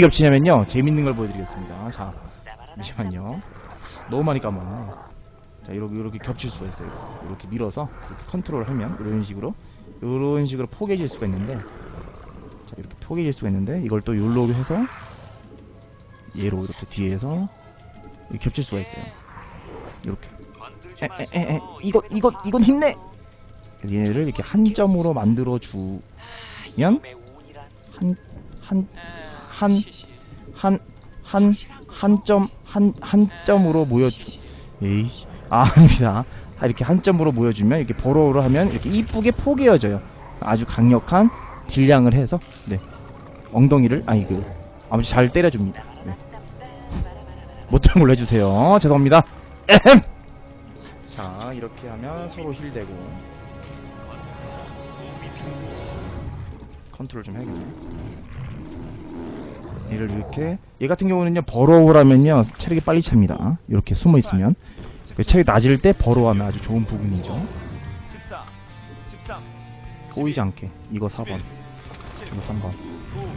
겹치냐면요. 재밌는 걸 보여드리겠습니다. 자, 잠시만요. 너무 많이 까먹었네. 자, 이렇게, 이렇게 겹칠 수가 있어요. 이렇게 밀어서, 이렇게 컨트롤 하면, 이런 식으로, 이런 식으로 포개질 수가 있는데, 자, 이렇게 포개질 수가 있는데, 이걸 또 요로 해서, 얘로 이렇게 뒤에서, 이렇게 겹칠 수가 있어요. 이렇게. 에, 에, 에, 에, 이거, 이거, 이건 힘내! 얘네를 이렇게 한 점으로 만들어 주면, 한, 한, 한, 한, 한, 한 점, 한, 한 점으로 모여 주, 에이씨, 아, 아닙니다. 아, 이렇게 한 점으로 모여주면, 이렇게 버로우로 하면, 이렇게 이쁘게 포개어져요. 아주 강력한 딜량을 해서, 네. 엉덩이를, 아니, 그, 아무튼 잘 때려줍니다. 네. 못들 몰라주세요. 죄송합니다. 에헴! 자, 이렇게 하면 서로 힐되고, 컨트롤 좀 해야겠네. 얘를 이렇게 얘 같은 경우는요 버로우라면요 체력이 빨리 찹니다. 이렇게 숨어 있으면. 그 체력이 낮을 때 버로우하면 아주 좋은 부분이죠. 14, 13, 꼬이지 않게. 이거 4번. 이거 3번. 9,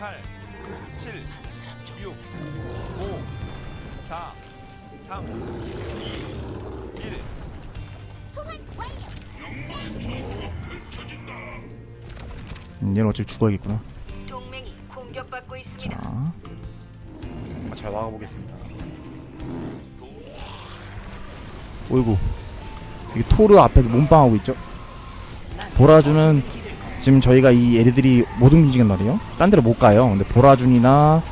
8, 7, 6, 5, 4, 3, 2, 1. 음, 얘는 어차피 죽어야겠구나 공격받고 있습니다. 자, 아, 잘 나가보겠습니다. 어이구. 여기 토르 앞에서 몸빵하고 있죠? 보라주는 지금 저희가 이 애들이 못 움직이는 말이에요. 딴 데로 못 가요. 근데 보라준이나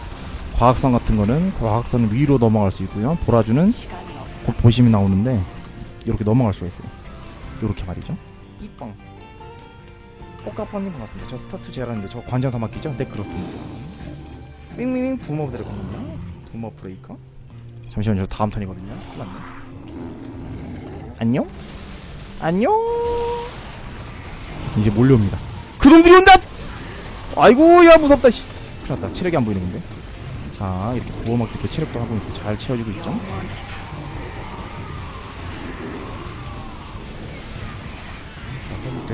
과학선 같은 거는 과학선 위로 넘어갈 수 있고요. 보라주는 곧 보시면 나오는데 이렇게 넘어갈 수가 있어요. 이렇게 말이죠. 이뻥 뽀까뻔님 반갑습니다. 저 스타트 제라는데 저 관장사 맡기죠? 네 그렇습니다 윙윙윙 붐업 들어갑니다 붐업 브레이커. 잠시만요 저 다음 턴이거든요. 났네. 안녕? 안녕? 이제 몰려옵니다. 그놈들이 온다! 아이고 야 무섭다 씨. 큰일 났다. 체력이 안 보이는 건데. 자 이렇게 보호막 듣고 체력도 하고 이렇게 잘 채워주고 있죠.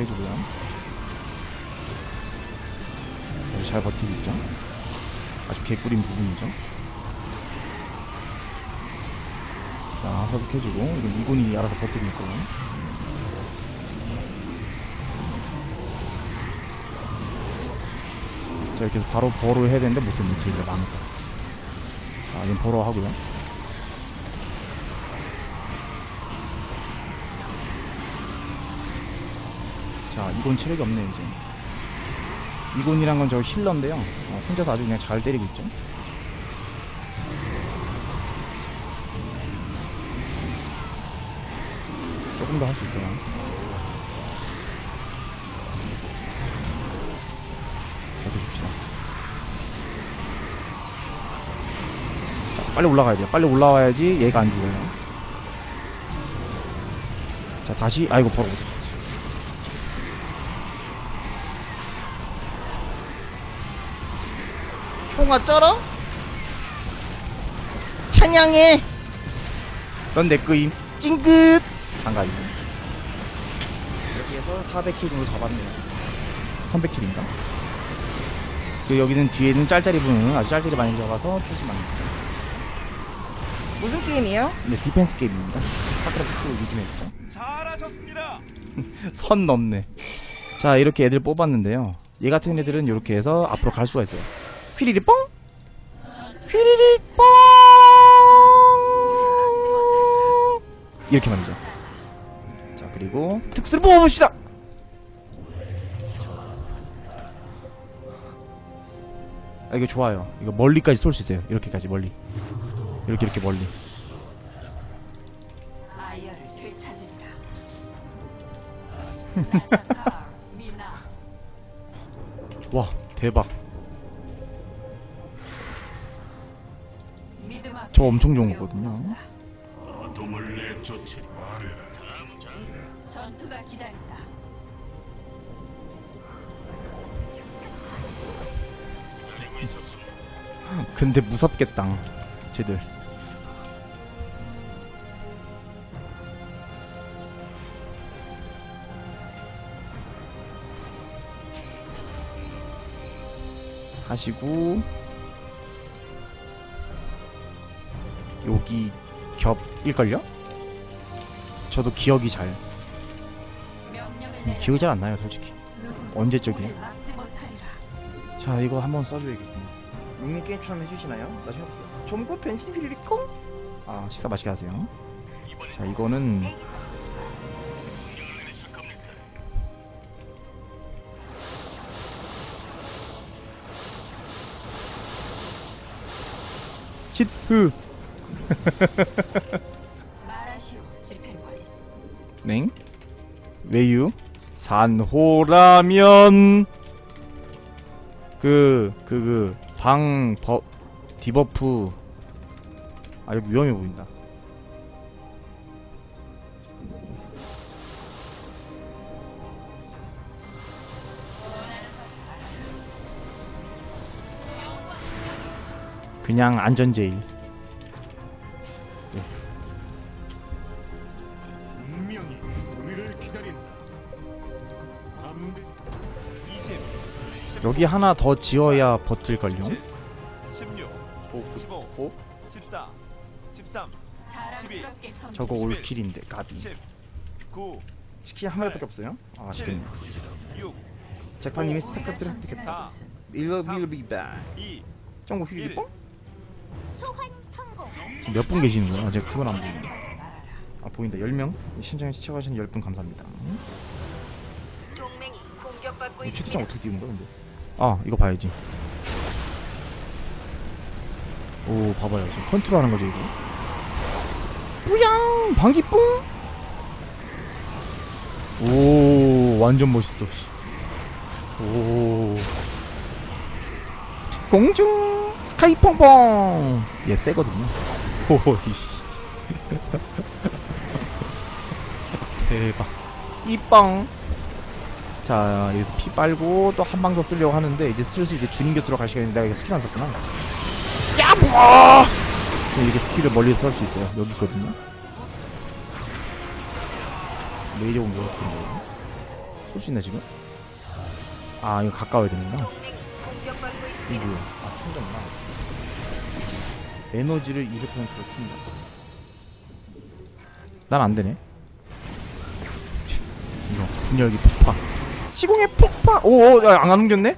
해주고요. 잘 버티고 있죠 개꿀인 부분이죠. 자 회복해주고 이건 이곤이 알아서 버티고 있고요 자 이렇게 해서 바로 보호를 해야 되는데 못했네 제일 많으니까 자 이건 보호 하고요. 자 이건 체력이 없네 이제 이곤이란 건 저 힐러인데요. 어, 혼자서 아주 그냥 잘 때리고 있죠. 조금 더 할 수 있어요. 버텨줍시다. 자 빨리 올라가야 돼요. 빨리 올라와야지 얘가 안 죽어요. 자 다시 아이고 벌어 형아 쩔어? 찬양해 넌 내 거임 찡긋 반가이 이렇게 해서 400킬 정도 잡았네요 300킬인가? 그 여기는 뒤에는 짤짤이 분은 아주 짤짤이 많이 잡아서 출시 많이 했죠 무슨 게임이에요? 네 디펜스 게임입니다 스타크래프트 요즘에 했죠 잘하셨습니다. 선 넘네. 자, 이렇게 애들 뽑았는데요. 얘 같은 애들은 이렇게 해서 앞으로 갈 수가 있어요. 휘리리 뽕! 휘리리 뽕! 이렇게 말이죠. 자, 그리고 특수를 뽑아봅시다! 아, 이거 좋아요. 이거 멀리까지 쏠 수 있어요. 이렇게까지 멀리. 이렇게 이렇게 멀리. 와, 대박. 저 엄청 좋은 거거든요. 어둠을 내쫓으리 전투가 기다린다. 근데 무섭겠당 쟤들 하시고 여기 겹일걸요? 저도 기억이 잘 기억이 잘 안 나요 솔직히 막지 못하리라. 자 이거 한번 써줘야겠군요 용님 게임 추천 해주시나요? 나중에 해볼게요 점구 변신 피리리꽁 아 식사 맛있게 하세요 자 이거는? 히트 말하시오, 집행관이. 냉 왜유? 산호라면 그 그 그 방 버 디버프. 아 이거 위험해 보인다. 그냥 안전 제일 여기 하나 더 지어야 버틸걸요 17 16 오, 15 오? 14 13 자랑스럽게 선. 저거 11, 올킬인데 가비 10 9 치킨 한 마리밖에 없어요? 아 아쉽겠네 6 잭파님이 오, 스타크래프트 드렸겠다 4 Will will be back 2 정보 휴지 일. 뽕? 지금 몇 분 계시는 거예요? 제가 그건 안 보이네. 아 보인다 10명 신청해 시청하시는 10분 감사합니다 이. 채팅창 어떻게 띄운 거야 근데 아 이거 봐야지. 오 봐봐요. 지금 컨트롤 하는 거죠 이거? 뿌양! 방귀 뿡! 오 완전 멋있어 씨. 오. 공중! 스카이 펑펑! 얘 세거든요. 오이씨. 대박. 이빵 자 여기서 피 빨고 또 한 방 더 쓰려고 하는데 이제 슬슬 이제 주님 곁으로 갈 시간인데 내가 이거 스킬 안 썼구나. 야부아 이렇게 스킬을 멀리서 쏠수 있어요. 여기 있거든요. 레이저 공격 어떻게 해요 쏠수 있나 지금? 아 이거 가까워야 되는구나. 이거. 아 충전구나. 에너지를 200%로 충전 난 안되네. 이거 분열기 폭파 시공의 폭파 오오 안 옮겼네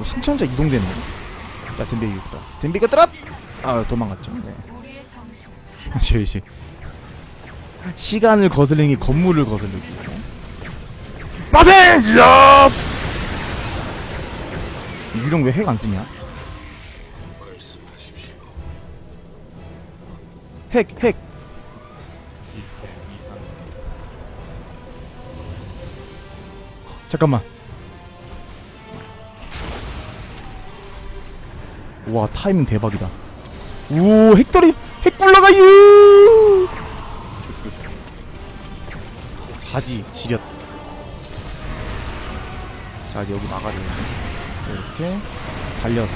오, 신천자 이동되네 야 덴베 이겼다 덴베가 뜨라 아 도망갔죠 네 이제 시간을 거슬리기 건물을 거슬리기 빠세! 야! 유령 왜 핵 안 쓰냐? 핵, 핵. 잠깐만. 와, 타이밍 대박이다. 오, 핵돌이, 핵 굴러가요! 바지, 지렸다. 자, 여기 나가려. 이렇게 달려서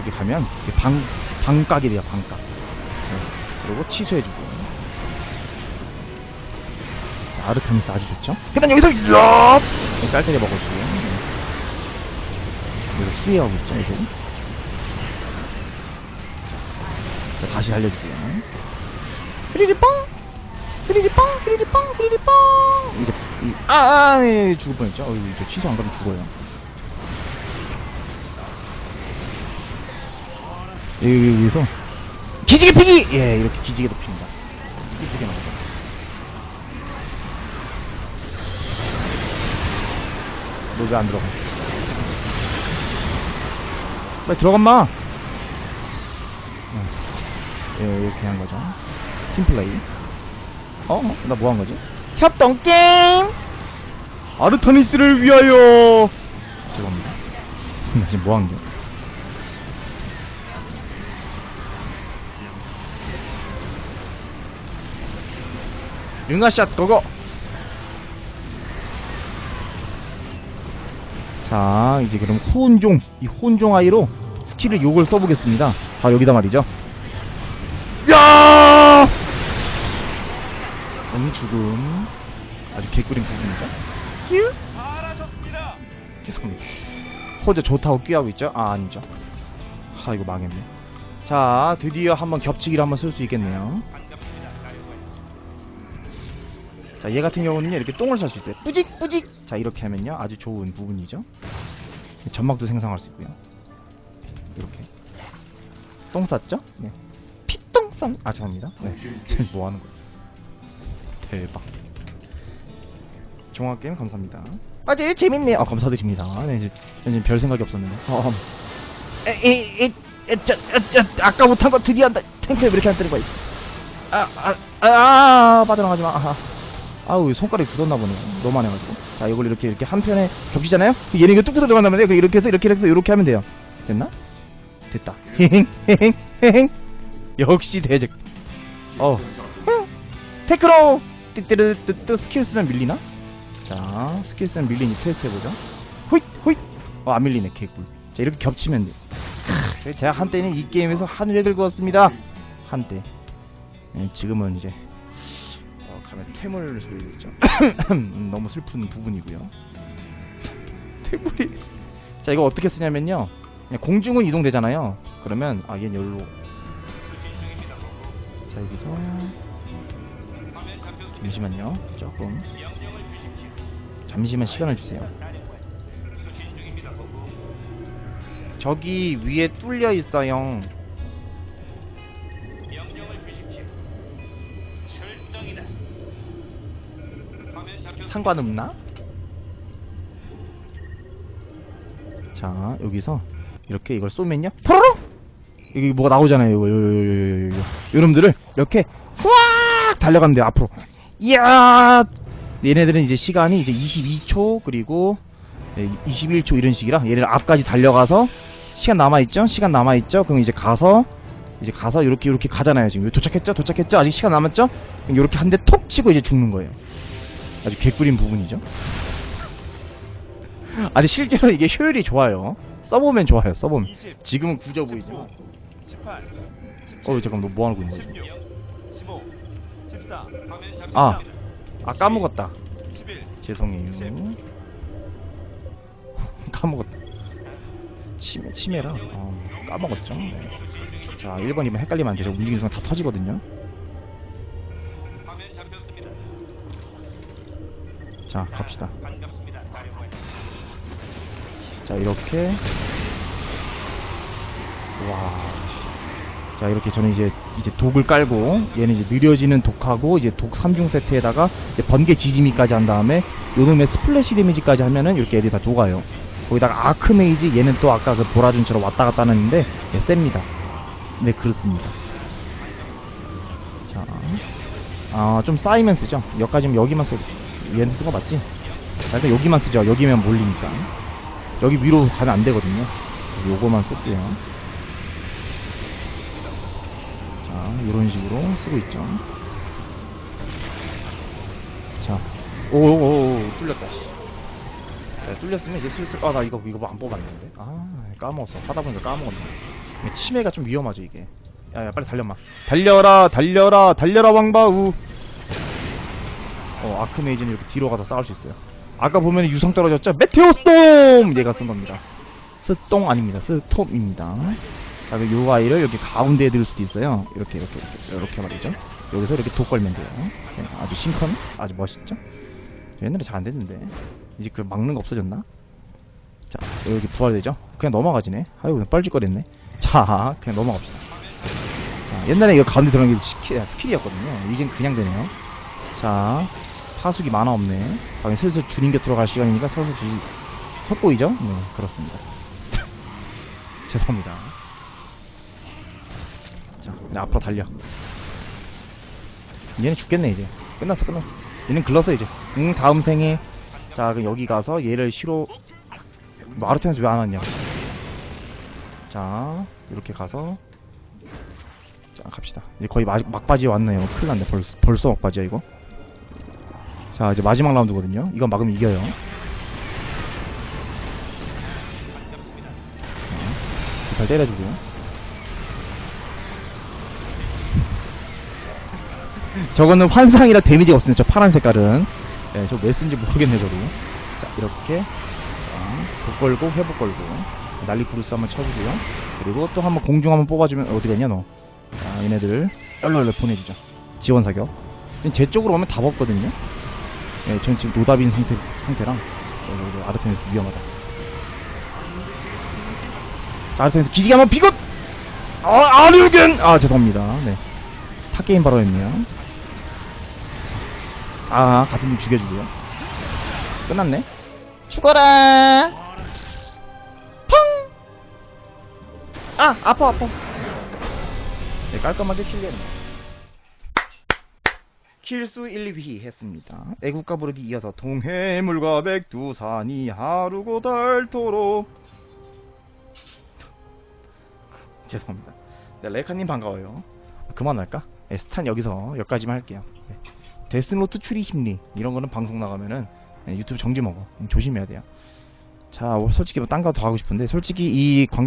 여기 가면 이렇게 방, 방각이 돼요, 방각. 네. 그리고 취소해주고. 자, 아르타미스 아주 좋죠? 그 다음 여기서, 야! 짤짤이 먹어주고. 네. 여기서 수리하고 있죠, 이제. 자, 다시 알려줄게요. 휘리리빵! 휘리리빵! 휘리리빵! 휘리리빵! 이제, 이, 아, 아, 네, 죽을 뻔했죠? 어, 이제 취소 안 가면 죽어요. 여기, 여기서, 기지개 피기! 예, 이렇게 기지개도 핍니다. 기지개 나오죠. 너 왜 안 들어가? 빨리 들어간마! 예, 이렇게 한 거죠. 팀플레이. 어? 나 뭐 한 거지? 협동 게임! 아르타니스를 위하여! 죄송합니다. 나 지금 뭐한 거야? 융아샷 고고! 자, 이제 그럼 혼종, 이 혼종 아이로 스킬을 욕을 써보겠습니다. 바로 여기다 말이죠. 야! 음, 죽음. 아주 개꿀인 부분이죠. 끼우? 잘하셨습니다. 죄송합니다. 호재 좋다고 끼하고 있죠? 아, 아니죠. 하 이거 망했네 자 드디어 한번 겹치기를 한번 쓸 수 있겠네요 자 얘 같은 경우는요 이렇게 똥을 쌀수 있어요 뿌직 뿌직 자 이렇게 하면요. 아주 좋은 부분이죠. 점막도 생성할 수 있고요. 이렇게. 똥 쌌죠? 네. 피똥 싼, 아 죄송합니다. 네. 뭐 하는 거야 대박. 종합게임 감사합니다. 아주 재밌네요. 아 감사드립니다. 네 이제, 이제 별 생각이 없었는데 어, 어. 에, 에, 에, 에, 저, 저, 저, 아까 못한 거 드디어 한다. 탱크에 왜 이렇게 안 때리고 있어? 아, 아, 아, 아, 빠져나가지 마. 아우, 손가락이 굳었나 보네. 너무 안 해가지고. 자, 이걸 이렇게, 이렇게 한 편에 겹치잖아요? 그 얘는 이거 뚝뚝 들어간단 말이에요. 그 이렇게 해서, 이렇게 해서, 이렇게 하면 돼요. 됐나? 됐다. 헤행, 헤행, 헤행. 역시 대적. 어. 테크노! 띠띠르 뜨뜨 스킬 쓰면 밀리나? 자, 스킬 쓰면 밀리니 테스트 해보죠. 호잇, 호잇! 어, 안 밀리네, 개꿀. 자, 이렇게 겹치면 돼. 크, 제가 한때는 이 게임에서 하늘에 긁었습니다. 한때. 예, 지금은 이제 어, 가면 퇴물 소리 듣죠. 음, 너무 슬픈 부분이고요. 퇴물이 자 이거 어떻게 쓰냐면요. 공중은 이동되잖아요. 그러면 아 얘는 여기로 자 여기서 잠시만요. 조금 잠시만 시간을 주세요. 저기 위에 뚫려 있어요. 상관없나? 자 여기서 이렇게 이걸 쏘면요. 포로로! 여기 뭐가 나오잖아요. 요거 요요 요 요요 요놈들을 이렇게 후악 달려가면 돼요 앞으로. 이야! 얘네들은 이제 시간이 이제 22초 그리고 예, 21초 이런 식이라 얘를 앞까지 달려가서 시간 남아있죠? 시간 남아있죠? 그럼 이제 가서 이제 가서 이렇게 이렇게 가잖아요 지금. 도착했죠? 도착했죠? 아직 시간 남았죠? 이렇게 한 대 톡 치고 이제 죽는 거예요 아주 개꿀인 부분이죠. 아니 실제로 이게 효율이 좋아요. 써보면 좋아요. 써보면. 20, 지금은 굳어 보이지만. 18, 17, 어 잠깐 너 뭐 하고 있는 거지? 16, 15, 14, 아, 아 까먹었다. 11, 죄송해요. 까먹었다. 치매 치매라. 어, 까먹었죠. 네. 자 1번 2번 헷갈리면 안 되죠. 움직이는 순간 다 터지거든요. 자 갑시다. 자 이렇게 와. 자 이렇게 저는 이제 이제 독을 깔고 얘는 이제 느려지는 독하고 이제 독 3중 세트에다가 이제 번개 지짐이까지 한 다음에 요놈의 스플래시 데미지까지 하면은 이렇게 애들이 다 녹아요. 거기다가 아크메이지 얘는 또 아까 그 보라준처럼 왔다 갔다 하는데 예, 셉니다. 네 그렇습니다. 자, 아좀 쌓이면 쓰죠. 여기까지면 여기만 써. 얘는 쓴거 맞지? 일단 여기만 쓰죠. 여기면 몰리니까. 여기 위로 가면 안 되거든요. 요거만 쓸게요. 자, 이런 식으로 쓰고 있죠. 자, 오오오 뚫렸다. 씨. 자, 뚫렸으면 이제 슬슬 아 나 이거 이거 안 뽑았는데. 아 까먹었어. 하다 보니까 까먹었네. 치매가 좀 위험하죠 이게. 야 야 빨리 달려마. 달려라 달려라 달려라 왕바우. 어 아크메이지는 이렇게 뒤로 가서 싸울 수 있어요. 아까 보면 유성 떨어졌죠? 메테오 스톰! 얘가 쓴 겁니다. 스똥 아닙니다. 스톰입니다. 자, 그요 아이를 여기 가운데에 둘 수도 있어요. 이렇게, 이렇게, 이렇게, 이렇게 말이죠. 여기서 이렇게 독 걸면 돼요. 네, 아주 싱컨, 아주 멋있죠? 옛날에 잘 안 됐는데. 이제 그 막는 거 없어졌나? 자, 여기 부활되죠? 그냥 넘어가지네. 아유, 뻘짓거렸네. 자, 그냥 넘어갑시다. 자, 옛날에 이거 가운데 들어가는 게 스킬, 스킬이었거든요. 이젠 그냥 되네요. 자, 파수기 만화 없네. 아, 슬슬 주님 곁으로 갈 시간이니까 슬슬 주... 헛보이죠? 네, 그렇습니다. 죄송합니다. 자, 앞으로 달려. 얘는 죽겠네, 이제. 끝났어, 끝났어. 얘는 글렀어, 이제. 응, 다음 생에. 자, 그럼 여기 가서 얘를 시로. 마르텐스 왜 안 왔냐? 자, 이렇게 가서. 자, 갑시다. 이제 거의 마, 막바지에 왔네요. 큰일 났네. 벌써, 벌써 막바지야, 이거. 자 이제 마지막 라운드거든요 이건 막으면 이겨요 자, 잘 때려주고요 저거는 환상이라 데미지가 없습니다 저 파란 색깔은 네, 저 왜 쓴지 모르겠네 저도 자 이렇게 자, 독 걸고 회복 걸고 난리 브루스 한번 쳐주고요. 그리고 또 한번 공중 한번 뽑아주면 어디 갔냐 너? 아 얘네들 열로 보내주죠. 지원 사격. 제 쪽으로 오면 답 없거든요. 예, 전 지금 노답인 상태 상태랑 어, 아르테미스 위험하다. 자, 아르테미스 기지개 한번 비고. 아 아류겐 아 죄송합니다. 네. 타 게임 바로 했네요. 아 같은 분 죽여주고요. 끝났네. 죽어라. 펑. 아 아파 아파. 네 깔끔하게 킬리했네. 킬수 1, 2위 했습니다. 애국가 부르기 이어서 동해물과 백두산이 하루고 닳도록 죄송합니다. 네, 레카님 반가워요. 그만할까? 네, 스탄 여기서 여기까지만 할게요. 네. 데스노트 추리 심리 이런 거는 방송 나가면은 네, 유튜브 정지 먹어. 음, 조심해야 돼요. 자, 솔직히 뭐 딴 거 더 하고 싶은데 솔직히 이 광경